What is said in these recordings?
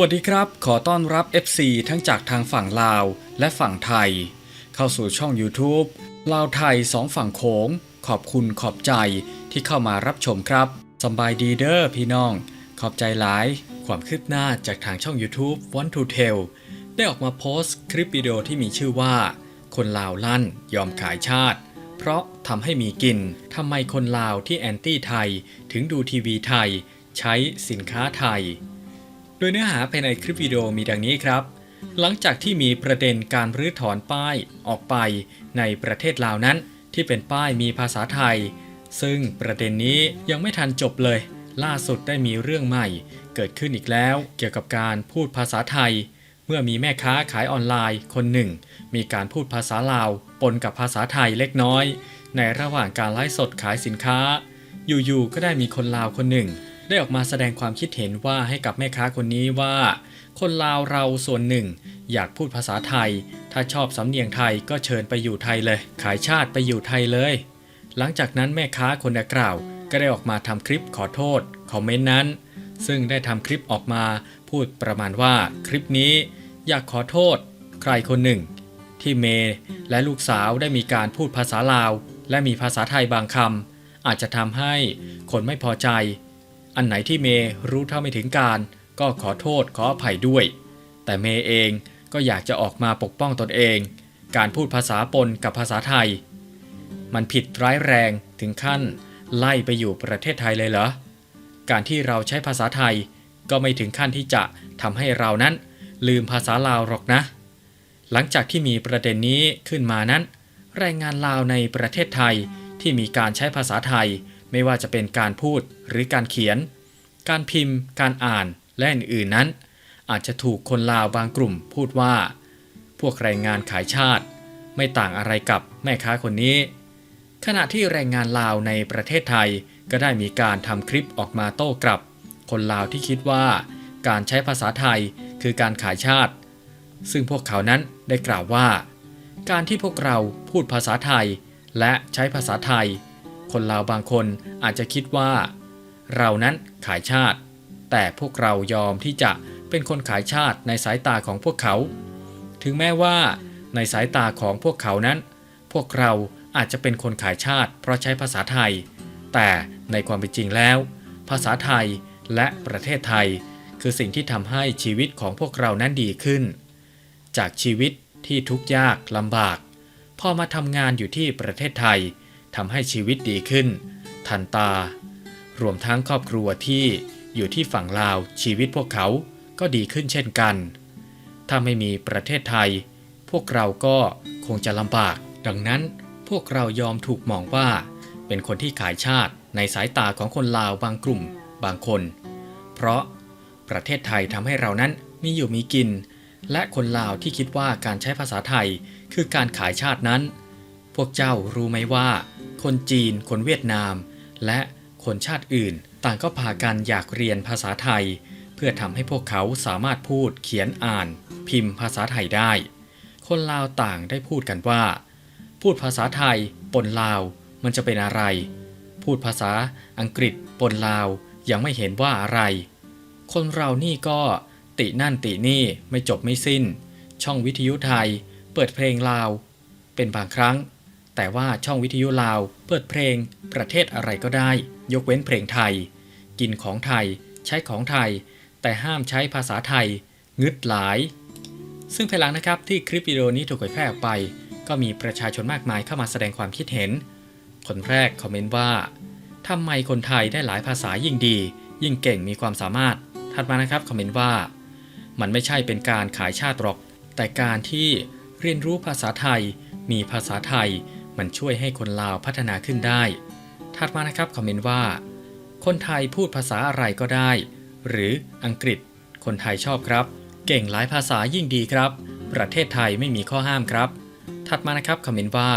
วัสดีครับ ขอต้อนรับ FC ทั้งจากทางฝั่งลาวและฝั่งไทย เข้าสู่ช่อง YouTube ลาวไทยสองฝั่งโขง ขอบคุณขอบใจที่เข้ามารับชมครับสบายดีเด้อพี่น้อง ขอบใจหลาย ความคืบหน้าจากทางช่อง YouTube Want to Tell ได้ออกมาโพสต์คลิปวิดีโอที่มีชื่อว่า คนลาวลั่นยอมขายชาติ เพราะทำให้มีกินทำไมคนลาวที่แอนตี้ไทยถึงดูทีวีไทย ใช้สินค้าไทย โดยเนื้อหาภายในคลิปวิดีโอมีดังนี้ครับ หลังจากที่มีประเด็นการรื้อถอนป้ายออกไปในประเทศลาวนั้น ที่เป็นป้ายมีภาษาไทย ซึ่งประเด็นนี้ยังไม่ทันจบเลย ล่าสุดได้มีเรื่องใหม่ เกิดขึ้นอีกแล้ว เกี่ยวกับการพูดภาษาไทย เมื่อมีแม่ค้าขายออนไลน์คนหนึ่ง มีการพูดภาษาลาวปนกับภาษาไทยเล็กน้อย ในระหว่างการไลฟ์สดขายสินค้า อยู่ๆก็ได้มีคนลาวคนหนึ่ง ได้ออกมาแสดงความคิดเห็นว่าให้กับแม่ค้าคนนี้ว่า คนลาวเราส่วนหนึ่ง อยากพูดภาษาไทย ถ้าชอบสำเนียงไทยก็เชิญไปอยู่ไทยเลย ขายชาติไปอยู่ไทยเลย หลังจากนั้นแม่ค้าคนดังกล่าว ก็ได้ออกมาทำคลิปขอโทษคอมเมนต์นั้น ซึ่งได้ทำคลิปออกมาพูดประมาณว่าคลิปนี้ อยากขอโทษ ใครคนหนึ่ง ที่เมย์และลูกสาวได้มีการพูดภาษาลาว และมีภาษาไทยบางคำอาจจะทำให้คนไม่พอใจ อันไหนที่เมย์รู้เท่าไม่ถึงการ ก็ขอโทษขออภัยด้วย แต่เมย์เองก็อยากจะออกมาปกป้องตนเอง การพูดภาษาปนกับภาษาไทย มันผิดร้ายแรงถึงขั้น ไล่ไปอยู่ประเทศไทยเลยเหรอ การที่เราใช้ภาษาไทยก็ไม่ถึงขั้นที่จะทำให้เรานั้น ลืมภาษาลาวหรอกนะ หลังจากที่มีประเด็นนี้ขึ้นมานั้น แรงงานลาวในประเทศไทยที่มีการใช้ภาษาไทย ไม่ว่าจะเป็นการพูดหรือการเขียน การพิมพ์ การอ่านและอื่นๆนั้น อาจจะถูกคนลาวบางกลุ่มพูดว่า พวกแรงงานขายชาติ ไม่ต่างอะไรกับแม่ค้าคนนี้ ขณะที่แรงงานลาวในประเทศไทยก็ได้มีการทำคลิปออกมาโต้กลับ คนลาวที่คิดว่า การใช้ภาษาไทยคือการขายชาติ ซึ่งพวกเขานั้นได้กล่าวว่า การที่พวกเราพูดภาษาไทย และใช้ภาษาไทย คนลาวบางคนอาจจะคิดว่า เรานั้นขายชาติ แต่พวกเรายอมที่จะเป็นคนขายชาติในสายตาของพวกเขา ถึงแม้ว่าในสายตาของพวกเขานั้น พวกเราอาจจะเป็นคนขายชาติ เพราะใช้ภาษาไทย แต่ในความเป็นจริงแล้ว ภาษาไทยและประเทศไทย คือสิ่งที่ทำให้ชีวิตของพวกเรานั้นดีขึ้น จากชีวิตที่ทุกข์ยากลำบาก พอมาทำงานอยู่ที่ประเทศไทย ทำให้ชีวิตดีขึ้น ทันตา รวมทั้งครอบครัวที่อยู่ที่ฝั่งลาวชีวิตพวกเขาก็ดีขึ้นเช่นกัน ถ้าไม่มีประเทศไทย พวกเราก็คงจะลำบาก ดังนั้นพวกเรายอมถูกมองว่า เป็นคนที่ขายชาติในสายตาของคนลาวบางกลุ่มบางคน เพราะประเทศไทยทำให้เรานั้นมีอยู่มีกิน และคนลาวที่คิดว่าการใช้ภาษาไทยคือการขายชาตินั้น พวกเจ้ารู้ไหมว่า คนจีน คนเวียดนาม และคนชาติอื่น ต่างก็พากันอยากเรียนภาษาไทย เพื่อทำให้พวกเขาสามารถพูดเขียนอ่าน พิมพ์ภาษาไทยได้ คนลาวต่างได้พูดกันว่า พูดภาษาไทยปนลาวมันจะเป็นอะไร พูดภาษาอังกฤษปนลาวยังไม่เห็นว่าอะไร คนเรานี่ก็ตินั่นตินี่ไม่จบไม่สิ้น ช่องวิทยุไทย เปิดเพลงลาว เป็นบางครั้ง แต่ว่าช่องวิทยุลาวเปิดเพลง ประเทศอะไรก็ได้ ยกเว้นเพลงไทย กินของไทย ใช้ของไทย แต่ห้ามใช้ภาษาไทย งึดหลาย ซึ่งภายหลังนะครับที่คลิปวิดีโอนี้ถูกเผยแพร่ออกไป ก็มีประชาชนมากมายเข้ามาแสดงความคิดเห็น คนแรกคอมเมนต์ว่าทำไมคนไทยได้หลายภาษายิ่งดี ยิ่งเก่งมีความสามารถ ถัดมานะครับคอมเมนต์ว่า มันไม่ใช่เป็นการขายชาติหรอก แต่การที่เรียนรู้ภาษาไทย มีภาษาไทย มันช่วยให้คนลาวพัฒนาขึ้นได้ ถัดมานะครับคอมเมนต์ว่า คนไทยพูดภาษาอะไรก็ได้ หรืออังกฤษ คนไทยชอบครับ เก่งหลายภาษายิ่งดีครับ ประเทศไทยไม่มีข้อห้ามครับ ถัดมานะครับคอมเมนต์ว่า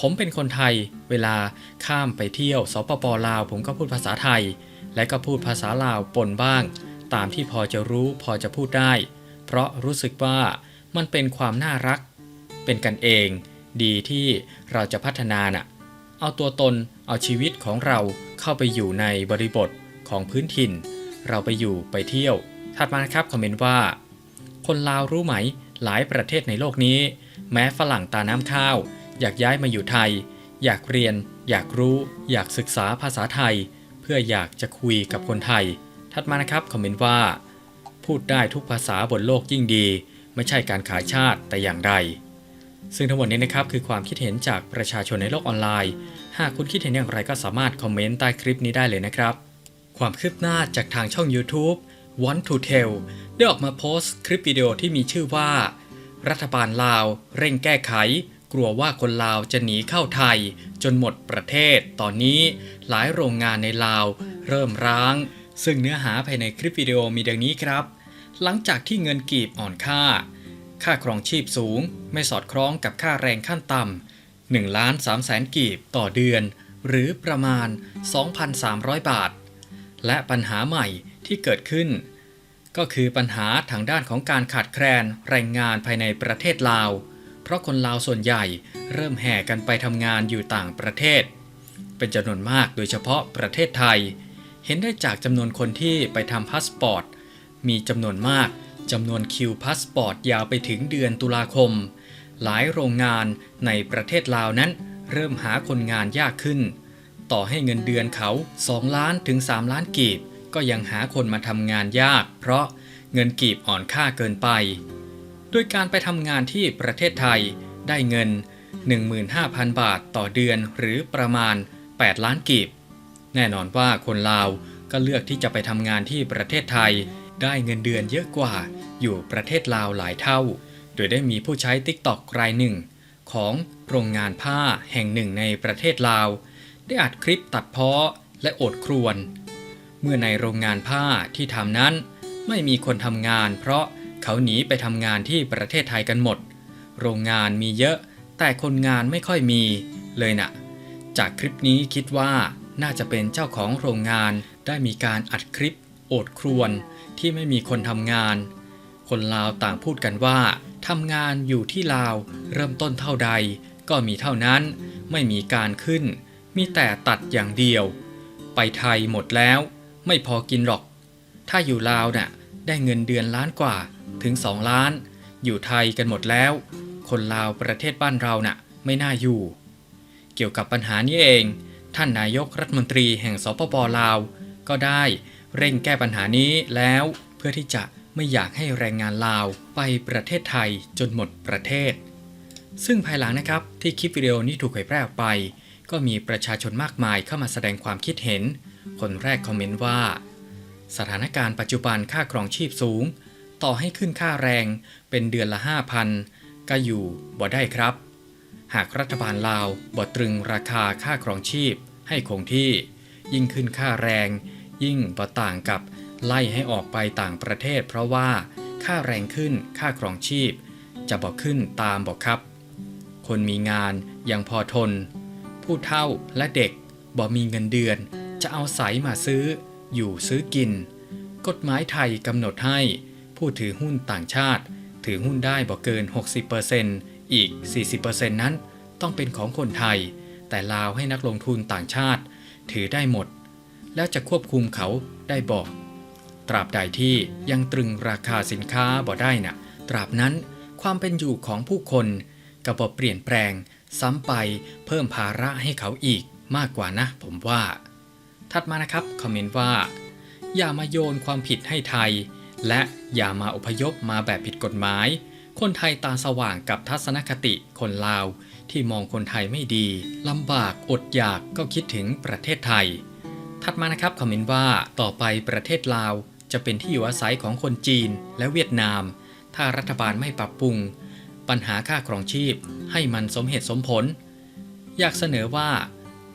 ผมเป็นคนไทย เวลาข้ามไปเที่ยวสปปลาว ผมก็พูดภาษาไทย และก็พูดภาษาลาวปนบ้าง ตามที่พอจะรู้พอจะพูดได้ เพราะรู้สึกว่ามันเป็นความน่ารัก เป็นกันเอง ดีที่เราจะพัฒนาน่ะ เอาตัวตน เอาชีวิตของเราเข้าไปอยู่ในบริบทของพื้นถิ่น เราไปอยู่ไปเที่ยว ถัดมาครับคอมเมนต์ว่า คนลาวรู้ไหม หลายประเทศในโลกนี้ แม้ฝรั่งตาน้ำข้าว อยากย้ายมาอยู่ไทย อยากเรียน อยากรู้ อยากศึกษาภาษาไทย เพื่ออยากจะคุยกับคนไทย ถัดมานะครับคอมเมนต์ว่า พูดได้ทุกภาษาบนโลกยิ่งดี ไม่ใช่การขายชาติแต่อย่างใด ซึ่งทั้งหมดนี้นะครับคือความคิดเห็นจากประชาชนในโลกออนไลน์ หากคุณคิดเห็นอย่างไรก็สามารถคอมเมนต์ใต้คลิปนี้ได้เลยนะครับ ความคืบหน้าจากทางช่อง YouTube Want to Tell ได้ออกมาโพสต์คลิปวิดีโอที่มีชื่อว่า รัฐบาลลาว เร่งแก้ไข กลัวว่าคนลาวจะหนีเข้าไทย จนหมดประเทศ ตอนนี้หลายโรงงานในลาว เริ่มร้าง ซึ่งเนื้อหาภายในคลิปวิดีโอมีดังนี้ครับ หลังจากที่เงินกีบอ่อนค่า ค่าครองชีพสูง ไม่สอดคล้องกับค่าแรงขั้นต่ำ1ล้าน3แสนกีบต่อเดือน หรือประมาณ 2,300 บาท และปัญหาใหม่ที่เกิดขึ้น ก็คือปัญหาทางด้านของการขาดแคลนแรงงานภายในประเทศลาว เพราะคนลาวส่วนใหญ่เริ่มแห่กันไปทำงานอยู่ต่างประเทศ เป็นจำนวนมากโดยเฉพาะประเทศไทย เห็นได้จากจำนวนคนที่ไปทำพาสปอร์ตมีจำนวนมาก จำนวนคิวพาสปอร์ตยาวไปถึงเดือนตุลาคม หลายโรงงานในประเทศลาวนั้น เริ่มหาคนงานยากขึ้น ต่อให้เงินเดือนเขา 2 ล้านถึง 3 ล้านกีบ ก็ยังหาคนมาทำงานยาก เพราะเงินกีบอ่อนค่าเกินไป โดยการไปทำงานที่ประเทศไทยได้เงิน 15,000 บาทต่อเดือนหรือประมาณ 8 ล้านกีบ แน่นอนว่าคนลาวก็เลือกที่จะไปทำงานที่ประเทศไทย ได้เงินเดือนเยอะกว่าอยู่ประเทศลาวหลายเท่า โดยได้มีผู้ใช้ TikTok รายหนึ่ง ของโรงงานผ้าแห่งหนึ่งในประเทศลาว ได้อัดคลิปตัดเพ้อและโอดครวญเมื่อในโรงงานผ้าที่ทำนั้นไม่มีคนทำงาน เพราะเขาหนีไปทำงานที่ประเทศไทยกันหมด โรงงานมีเยอะแต่คนงานไม่ค่อยมีเลยน่ะ จากคลิปนี้คิดว่าน่าจะเป็นเจ้าของโรงงานได้มีการอัดคลิป โอดครวญที่ไม่มีคนทำงาน คนลาวต่างพูดกันว่าทำงานอยู่ที่ลาวเริ่มต้นเท่าใด ก็มีเท่านั้น ไม่มีการขึ้น มีแต่ตัดอย่างเดียว ไปไทยหมดแล้ว ไม่พอกินหรอก ถ้าอยู่ลาวน่ะได้เงินเดือนล้านกว่าถึง2ล้าน อยู่ไทยกันหมดแล้ว คนลาวประเทศบ้านเราน่ะไม่น่าอยู่ เกี่ยวกับปัญหานี้เอง ท่านนายกรัฐมนตรีแห่งสปปลาวก็ได้ เร่งแก้ปัญหานี้แล้วเพื่อที่จะไม่อยากให้แรงงานลาวไปประเทศไทยจนหมดประเทศ ซึ่งภายหลังนะครับที่คลิปวิดีโอนี้ถูกเผยแพร่ออกไป ก็มีประชาชนมากมายเข้ามาแสดงความคิดเห็น คนแรกคอมเมนต์ว่า สถานการณ์ปัจจุบันค่าครองชีพสูง ต่อให้ขึ้นค่าแรงเป็นเดือนละ 5,000 ก็อยู่บ่ได้ครับ หากรัฐบาลลาวบ่ตรึงราคาค่าครองชีพให้คงที่ ยิ่งขึ้นค่าแรง ยิ่งบ่ต่างกับไล่ให้ออกไปต่างประเทศ เพราะว่าค่าแรงขึ้นค่าครองชีพ จะบ่ขึ้นตามบ่ครับ คนมีงานยังพอทน ผู้เฒ่าและเด็กบ่มีเงินเดือน จะเอาใสมาซื้อ อยู่ซื้อกิน กฎหมายไทยกำหนดให้ ผู้ถือหุ้นต่างชาติ ถือหุ้นได้บ่เกิน 60%อีก 40%นั้นต้องเป็นของคนไทย แต่ลาวให้นักลงทุนต่างชาติ ถือได้หมด แล้วจะควบคุมเขาได้บอกตราบใดที่ยังตรึงราคาสินค้าบ่ได้น่ะ ตราบนั้นความเป็นอยู่ของผู้คนกระบบเปลี่ยนแปลง ซ้ำไปเพิ่มภาระให้เขาอีกมากกว่านะ ผมว่า ถัดมานะครับคอมเมนต์ว่า อย่ามาโยนความผิดให้ไทย และอย่ามาอพยพมาแบบผิดกฎหมาย คนไทยตาสว่างกับทัศนคติคนลาว ที่มองคนไทยไม่ดีลำบากอดอยากก็คิดถึงประเทศไทย ถัดมานะครับคอมเมนต์ว่าต่อไปประเทศลาว จะเป็นที่อยู่อาศัยของคนจีนและเวียดนาม ถ้ารัฐบาลไม่ปรับปรุง ปัญหาค่าครองชีพ ให้มันสมเหตุสมผล อยากเสนอว่า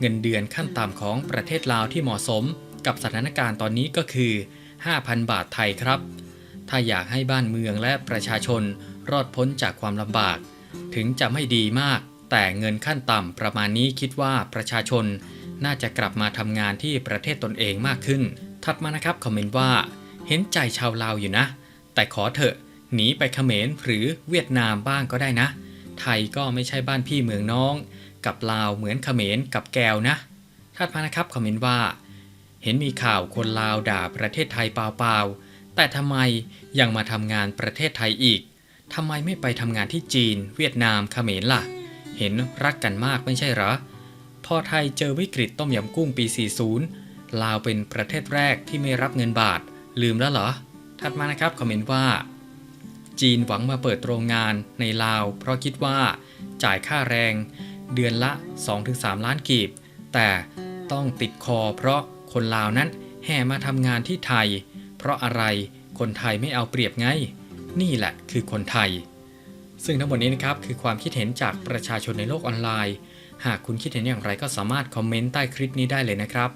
เงินเดือนขั้นต่ำของประเทศลาวที่เหมาะสมกับสถานการณ์ตอนนี้ก็คือ 5,000 บาทไทยครับ ถ้าอยากให้บ้านเมืองและประชาชนรอดพ้นจากความลำบาก ถึงจะไม่ดีมาก แต่เงินขั้นต่ำประมาณนี้คิดว่าประชาชน น่าจะกลับมาทำงานที่ประเทศตนเองมากขึ้น ถัดมานะครับคอมเมนต์ว่า เห็นใจชาวลาวอยู่นะ แต่ขอเถอะหนีไปเขมรหรือเวียดนามบ้างก็ได้นะ ไทยก็ไม่ใช่บ้านพี่เมืองน้อง กับลาวเหมือนเขมรกับแกวนะถัดมานะครับคอมเมนต์ว่า เห็นมีข่าวคนลาวด่าประเทศไทยเปล่าๆแต่ทำไมยังมาทำงานประเทศไทยอีกทำไมไม่ไปทำงานที่จีน เวียดนามเขมรล่ะ เห็นรักกันมากไม่ใช่เหรอ พอไทยเจอวิกฤตต้มยำกุ้งปี 40 ลาวเป็นประเทศแรกที่ไม่รับเงินบาท ลืมแล้วเหรอ ถัดมานะครับคอมเมนต์ว่า จีนหวังมาเปิดโรงงานในลาว เพราะคิดว่าจ่ายค่าแรง เดือนละ 2-3 ล้านกีบ แต่ต้องติดคอเพราะคนลาวนั้นแห่มาทำงานที่ไทย เพราะอะไรคนไทยไม่เอาเปรียบไง นี่แหละคือคนไทย ซึ่งทั้งหมดนี้นะครับคือความคิดเห็นจากประชาชนในโลกออนไลน์ หากคุณคิดเห็นอย่างไรก็สามารถคอมเมนต์ใต้คลิปนี้ได้เลยนะครับ